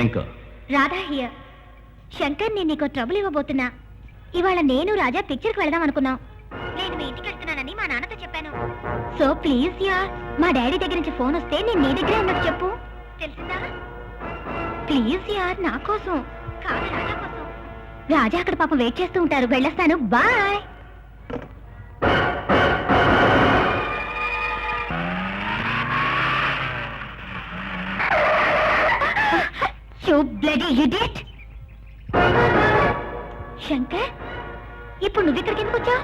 Shankar Radha here. Shankar నేను నీకు trouble ఇవ్వబోతున్నా. ఇవాళ నేను రాజా పిక్చర్కి వెళదాం అనుకున్నాం. నేను మీ ఇంటికి వెళ్తున్నానని మా నాన్నతో చెప్పాను. సో ప్లీజ్ యా మా డాడీ దగ్గర నుంచి ఫోన్ వస్తే నేను నీ దగ్గరే ఉన్నట్టు చెప్పు. తెలిసిందా? ప్లీజ్ యార్ నా కోసం. కాదు రాజా కోసం. రాజా అక్కడ పాపం వెయిట్ చేస్తూ ఉంటారు. వెళ్ళొస్తాను. Bye you bloody idiot Shankar ఇప్పుడు నువ్వు ఇక్కడికి ఎందుకు వచ్చావు?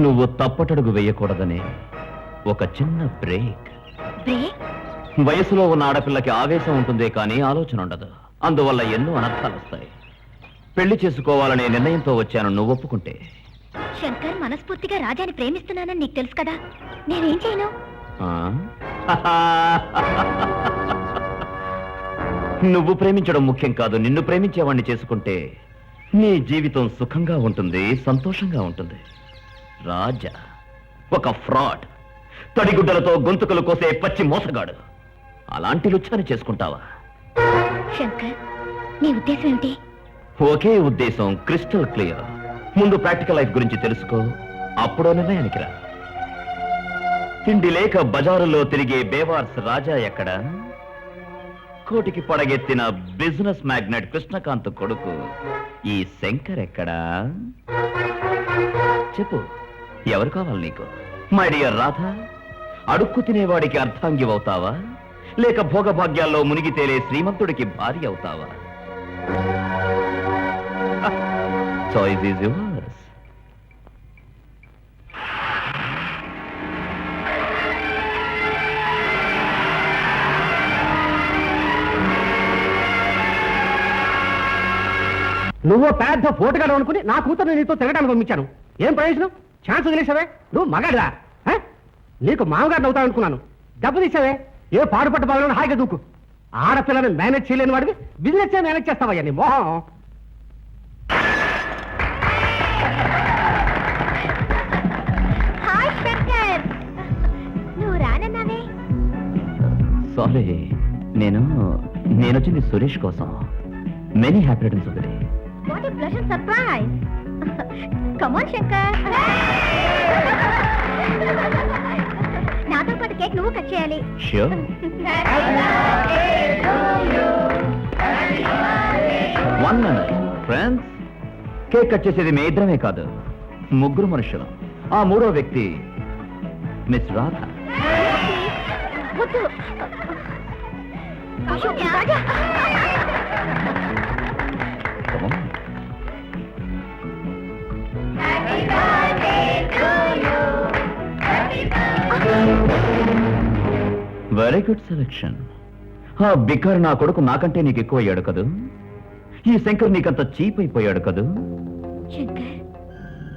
నువ్వు తప్పటడుగు వేయకూడదని ఒక చిన్న బ్రేక్. బ్రేక్? వయసులో ఉన్న ఆడపిల్లకి ఆవేశం ఉంటుందే కానీ ఆలోచన ఉండదు. అందువల్ల ఎన్నో అనర్థాలు వస్తాయి. పెళ్ళి చేసుకోవాలనే నిర్ణయంతో వచ్చాను నువ్వు ఒప్పుకుంటే. శంకర్ మనస్ఫూర్తిగా రాజాని ప్రేమిస్తున్నానని నీకు తెలుసు కదా. నేనేం చేయను? ఆ? నువ్వు ప్రేమించడం ముఖ్యం కాదు. నిన్ను ప్రేమించేవాణ్ణి చేసుకుంటే నీ జీవితం సుఖంగా ఉంటుంది సంతోషంగా ఉంటుంది. రాజా ఒక ఫ్రాడ్. తడిగుడ్డలతో గొంతుకలు కోసే పచ్చి మోసగాడు. అలాంటి లుచ్చాన్ని చేసుకుంటావా? శంకర్ నీ ఉద్దేశం ఏమిటి? ఒకే ఉద్దేశం క్రిస్టల్ క్లియర్. ముందు ప్రాక్టికల్ లైఫ్ గురించి తెలుసుకో అప్పుడో నిర్ణయానికి రా. తిండి లేక బజారులో తిరిగే బేవార్స్ రాజా ఎక్కడ? కోటికి పడగెత్తిన బిజినెస్ మ్యాగ్నెట్ కృష్ణకాంత్ కొడుకు. ఈ శంకర్ ఎక్కడా? చెప్పు ఎవరు కావాలి నీకు? మై డియర్ రాధ అడుక్కు తినేవాడికి అర్థాంగి అవుతావా లేక భోగభాగ్యాల్లో మునిగి తేలే శ్రీమంతుడికి భార్య అవుతావా? చాయిస్ ఈజ్ యువర్ నువ్వు పెద్ద పోటుగాడు అనుకుని నా కూతురు నీతో తిరగడానికి పంపించాను. ఏం ప్రయోజనం? ఛాన్స్ వదిలేసావే? నువ్వు మగాడిరా ఆ? నీకు మామగారిని అవుతావు అనుకున్నాను డబ్బు తీసావే? ఏ పాడుపట్టు బాగా హాయిగా దూకు. ఆడపిల్లని మేనేజ్ చేయలేని వాడివి. బిజినెస్ మేనేజ్ చేస్తావయ్యా నీ మొహం? సారీ నేను నేను వచ్చింది సురేష్ కోసం. Many happy returns of what a pleasant surprise come on Shankar నాతో పాటు కేక్ నువ్వు కట్ చేయాలి. Sure one minute friends cake cut చేసేది మీ ఇద్దరమే కాదు ముగ్గురు మనుషులు. ఆ మూడో వ్యక్తి మిస్ రాధ. వద్దు. రాజా. వెరీ గుడ్ సెలెక్షన్ ఆ బిక్కర్ నా కొడుకు నాకంటే నీకు ఎక్కువ అయ్యాడు కదూ? ఈ శంకర్ నీకంత చీప్ అయిపోయాడు కదూ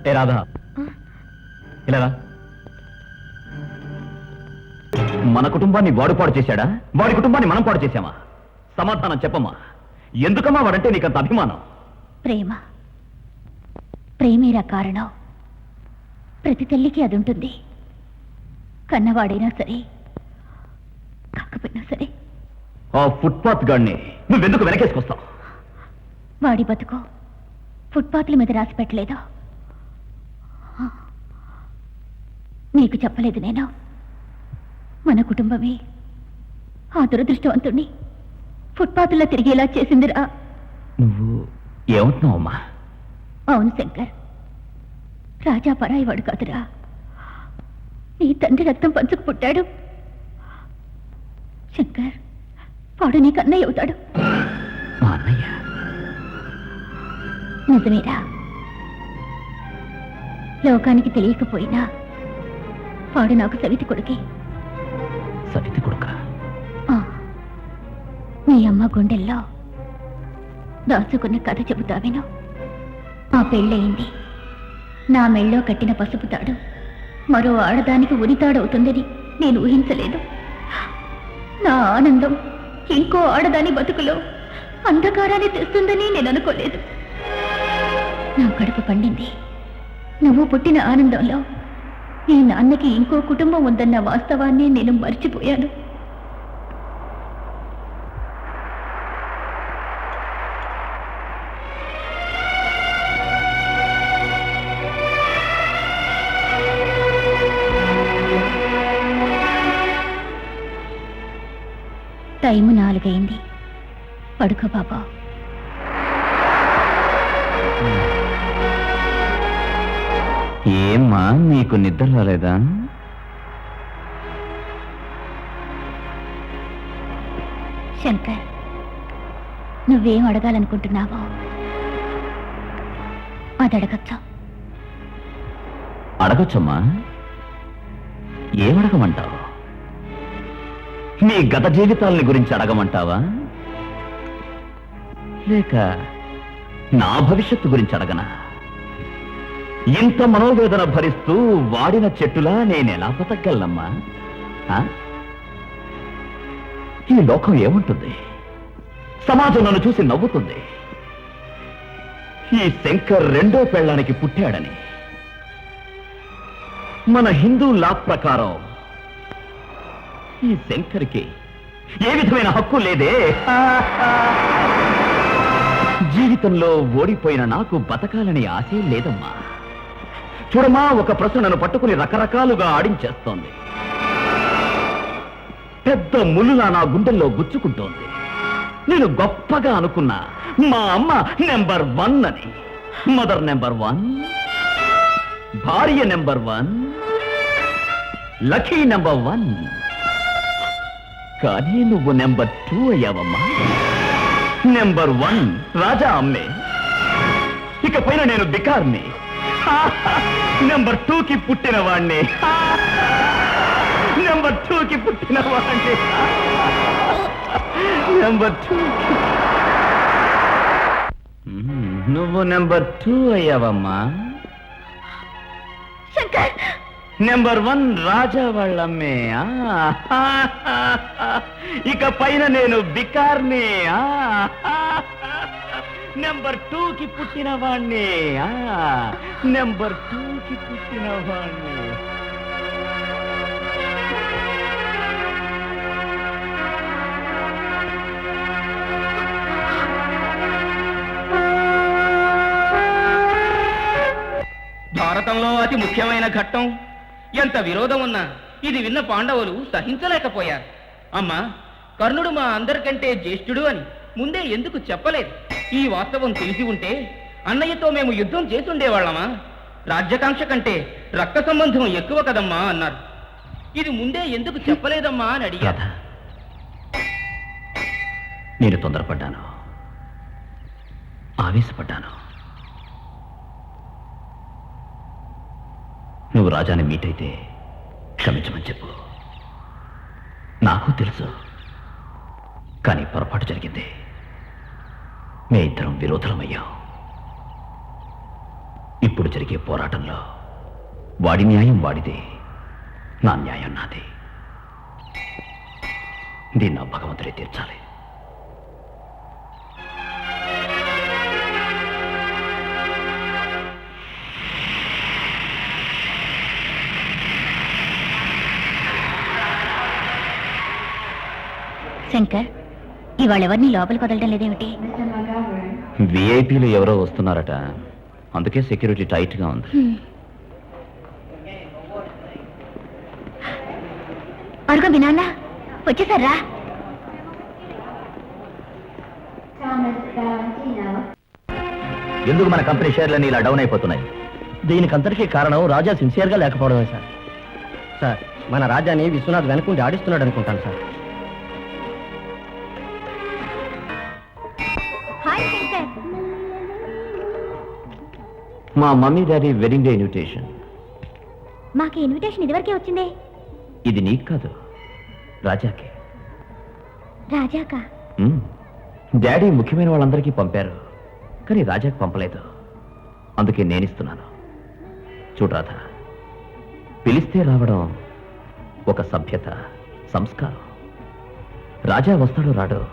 ఏ రాధా. ఇలా. మన కుటుంబాన్ని వాడు పాడు చేశాడా? వాడి కుటుంబాన్ని మనం పాడు చేశామా? సమాధానం చెప్పమ్మా. ఎందుకమ్మా వాడంటే నీకంత అభిమానం? ప్రేమ. ప్రేమేరా కారణం. ప్రతి తల్లికి అది ఉంటుంది కన్నవాడైనా సరే కాకపోయినా సరే. ఆ ఫుట్పాత్ గాడిని నువ్వెందుకు వెనకేసుకొస్తావు? వాడి బతుకు ఫుట్పాత్ల మీద రాసి పెట్టలేదు? నీకు చెప్పలేదు నేను. మన కుటుంబమే ఆ దురదృష్టవంతుణ్ణి ఫుట్పాత్లో తిరిగేలా చేసిందిరా. నువ్వు ఏమంటున్నావమ్మా? అవును శంకర్ రాజా పరాయి వాడు కాదురా. నీ తండ్రి రక్తం పంచుకు పుట్టాడు. శంకర్ వాడు నీకు అన్నయ్య అవుతాడు. మా అన్నయ్య? నిజమేరా? లోకానికి తెలియకపోయినా వాడు నాకు సవితి కొడుకే. సవితి కొడుక? ఆ, మీ అమ్మ గుండెల్లో దాచుకున్న కథ చెబుతా విను ఆ పెళ్ళయింది. నా మెళ్ళో కట్టిన పసుపు తాడు మరో ఆడదానికి ఉరితాడవుతుందని నేను ఊహించలేదు. నా ఆనందం ఇంకో ఆడదాని బతుకులో అంధకారాన్ని తెస్తుందని నేను అనుకోలేదు. నా కడుపు పండింది. నువ్వు పుట్టిన ఆనందంలో నీ నాన్నకి ఇంకో కుటుంబం ఉందన్న వాస్తవాన్ని నేను మర్చిపోయాను. టైము నాలుగైంది. పడుకో బాబా ఏమ్మా నీకు నిద్ర రాలేదా? శంకర్ నువ్వేం అడగాలనుకుంటున్నావో అది అడగచ్చా. అడగొచ్చమ్మా. ఏమడగమంటావు మీ గత జీవితాలని గురించి అడగమంటావా? లేక నా భవిష్యత్తు గురించి అడగనా? ఇంత మనోవేదన భరిస్తూ వాడిన చెట్టులా నేనెలా బతకగలనమ్మా? ఆ? ఈ లోకం ఏముంటుంది? సమాజం నన్ను చూసి నవ్వుతుంది. ఈ శంకర్ రెండో పెళ్ళానికి పుట్టాడని. మన హిందూ లా ప్రకారం ఈ శంకర్కి ఏ విధమైన హక్కు లేదే? జీవితంలో ఓడిపోయిన నాకు బతకాలని ఆశే లేదమ్మా. చూడమ్మా ఒక ప్రశ్నను పట్టుకుని రకరకాలుగా ఆడించేస్తోంది. పెద్ద ముళ్ళులా నా గుండెల్లో గుచ్చుకుంటోంది. నేను గొప్పగా అనుకున్నా మా అమ్మ నెంబర్ వన్ అని. మదర్ నెంబర్ వన్ భార్య number one lucky number one. కానీ నువ్వు నెంబర్ టూ అయ్యావమ్మా. నెంబర్ వన్ రాజా అమ్మే. ఇక పైన నేను బికార్ని. నెంబర్ టూకి పుట్టిన వాణ్ణి. నెంబర్ టూకి పుట్టిన వాణ్ణి. Number two. నువ్వు నెంబర్ టూ అయ్యావమ్మా. శంకర్! నెంబర్ వన్ రాజా వాళ్ళమ్మే. ఇక పైన నేను బికార్నే. ఆ. నెంబర్ టూకి పుట్టిన వాణ్ణి. ఆ. నెంబర్ టూకి పుట్టిన వాణ్ణి. భారతంలో అతి ముఖ్యమైన ఘట్టం ఎంత విరోధం ఉన్నా ఇది విన్న పాండవులు సహించలేకపోయారు. అమ్మా కర్ణుడు మా అందరికంటే జ్యేష్ఠుడు అని ముందే ఎందుకు చెప్పలేదు? ఈ వాస్తవం తెలిసి ఉంటే అన్నయ్యతో మేము యుద్ధం చేసుండేవాళ్ళమా రాజ్యకాంక్ష కంటే రక్త సంబంధం ఎక్కువ కదమ్మా అన్నారు. ఇది ముందే ఎందుకు చెప్పలేదమ్మా అని అడిగా నేను తొందరపడ్డాను. ఆవేశపడ్డాను. నువ్వు రాజాని మీట్ అయితే క్షమించమని చెప్పు. నాకు తెలుసు. కానీ పొరపాటు జరిగింది. మే ఇద్దరం విరోధులమయ్యాం. ఇప్పుడు జరిగే పోరాటంలో వాడి న్యాయం వాడిదే. నా న్యాయం నాది. దీన్ని భగవంతుడే తీర్చాలి. శంకర్ ఇవాళ ఎవరిని లోపలికి వదలడం లేదేమిటి? విఐపీలు ఎవరో వస్తున్నారట. అందుకే సెక్యూరిటీ టైట్గా ఉంది. అరుగు మీ నాన్న వచ్చేసారా? ఎందుకు మన కంపెనీ షేర్లన్నీ ఇలా డౌన్ అయిపోతున్నాయి? దీనికంతటికీ కారణం రాజా సిన్సియర్గా లేకపోవడమే సార్. సార్ మన రాజాని విశ్వనాథ్ వెనకుండి ఆడిస్తున్నాడు అనుకుంటాను సార్. మా mummy daddy wedding day invitation. మాకు ఇన్విటేషన్ ఇదివరకే వచ్చిందే. ఇది నీకు కాదు రాజాకి. రాజాకా? మ్మ్. డాడీ ముఖ్యమైన వాళ్ళందరికీ పంపారు కానీ రాజాకి పంపలేదు. అందుకే నేనిస్తున్నాను చూడు రాధ పిలిస్తే రావడం ఒక సభ్యత సంస్కారం. రాజా వస్తాడో రాడో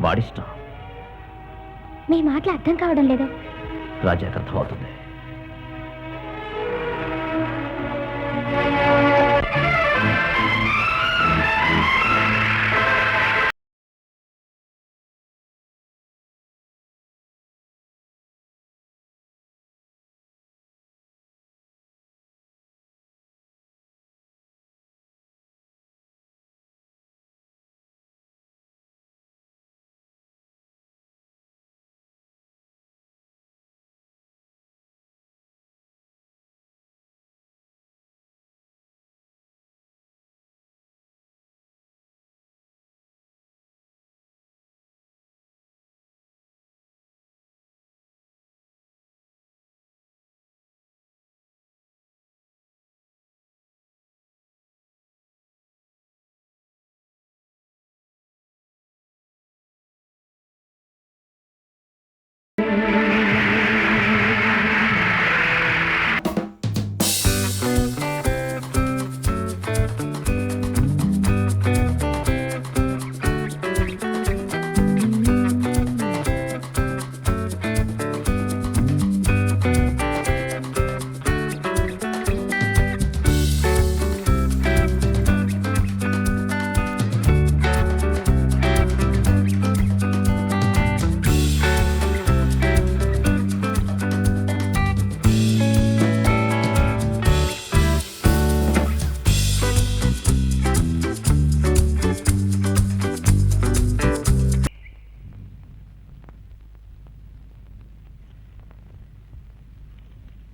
వాడిష్టం. మీ మాటలు అర్థం కావడం లేదు. రాజాకి అర్థమవుతుంది.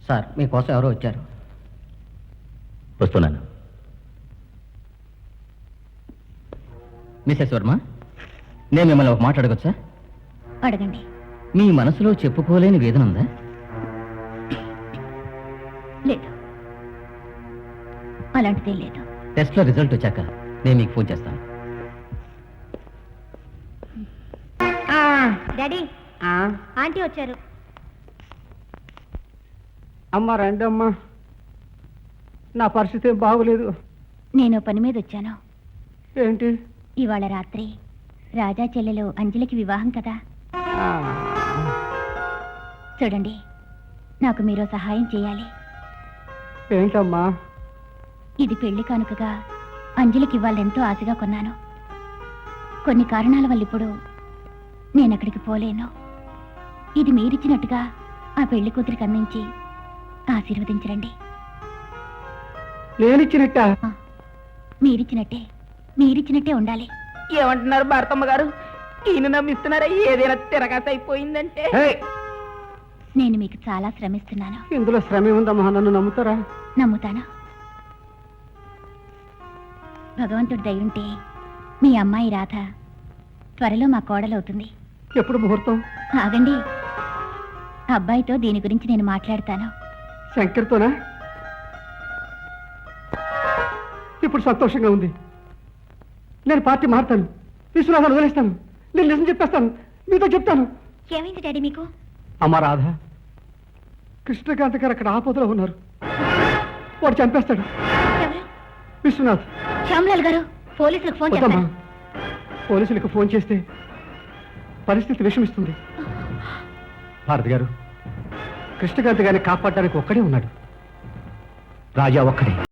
సార్ మీకోసం ఎవరో వచ్చారు. వస్తున్నాను. మిసెస్ వర్మ నేను మిమ్మల్ని ఒక మాట అడగచ్చా? అడగండి. మీ మనసులో చెప్పుకోలేని వేదన ఉందా? లేదు. అలాంటిదే లేదు. టెస్ట్లో రిజల్ట్ వచ్చాక నేను మీకు ఫోన్ చేస్తాను. డాడీ. ఆంటీ వచ్చారు. అమ్మ రండి అమ్మా. నా పరిస్థితి ఏం బాగోలేదు. నేను పని మీద వచ్చాను. ఏంటి? ఇవాళ రాత్రి రాజా చెల్లెలు అంజలికి వివాహం కదా? ఆ, చూడండి నాకు మీరు సహాయం చేయాలి. ఏంటమ్మా? ఇది పెళ్ళి కానుకగా అంజలికి ఇవ్వాలెంతో ఆశగా కొన్నాను. కొన్ని కారణాల వల్ల ఇప్పుడు నేను అక్కడికి పోలేను. ఇది మీరిచ్చినట్టుగా ఆ పెళ్ళి కూతురికి అందించి ఆశీర్వదించరండి నేనిచ్చినట్ట? మీరిచ్చినట్టే మీరిచ్చినట్టే ఉండాలి. ఏమంటున్నారు భారతమ్మ గారు? ఈయన నమ్మిస్తున్నారా ఏదైనా తిరగాస అయిపోయిందంటే. నేను మీకు చాలా శ్రమిస్తున్నాను. ఇందులో శ్రమ ఉందమ్మా నన్ను నమ్ముతారా? నమ్ముతాను. భగవంతుడి దయ ఉంటే మీ అమ్మాయి రాధ త్వరలో మా కోడలవుతుంది. ఎప్పుడు ముహూర్తం? ఆగండి. అబ్బాయితో దీని గురించి నేను మాట్లాడతాను. శంకర్తోనా? ఇప్పుడు సంతోషంగా ఉంది. నేను పార్టీ మారుతాను. విశ్వనాథాన్ని వదిలేస్తాను. నేను నిజం చెప్పేస్తాను. మీతో చెప్తాను. ఏమైంది డాడీ మీకు? అమ్మ రాధ కృష్ణకాంత్ గారు అక్కడ ఆపదలో ఉన్నారు. వాడు చంపేస్తాడు. విశ్వనాథ్. శ్యామలాల్ గారు పోలీసులకు ఫోన్ చేస్తాను పోలీసులకు ఫోన్ చేస్తే పరిస్థితి విషమిస్తుంది. భారతి గారు కృష్ణకాంత్ గారిని కాపాడడానికి ఒక్కడే ఉన్నాడు. రాజా ఒక్కడే.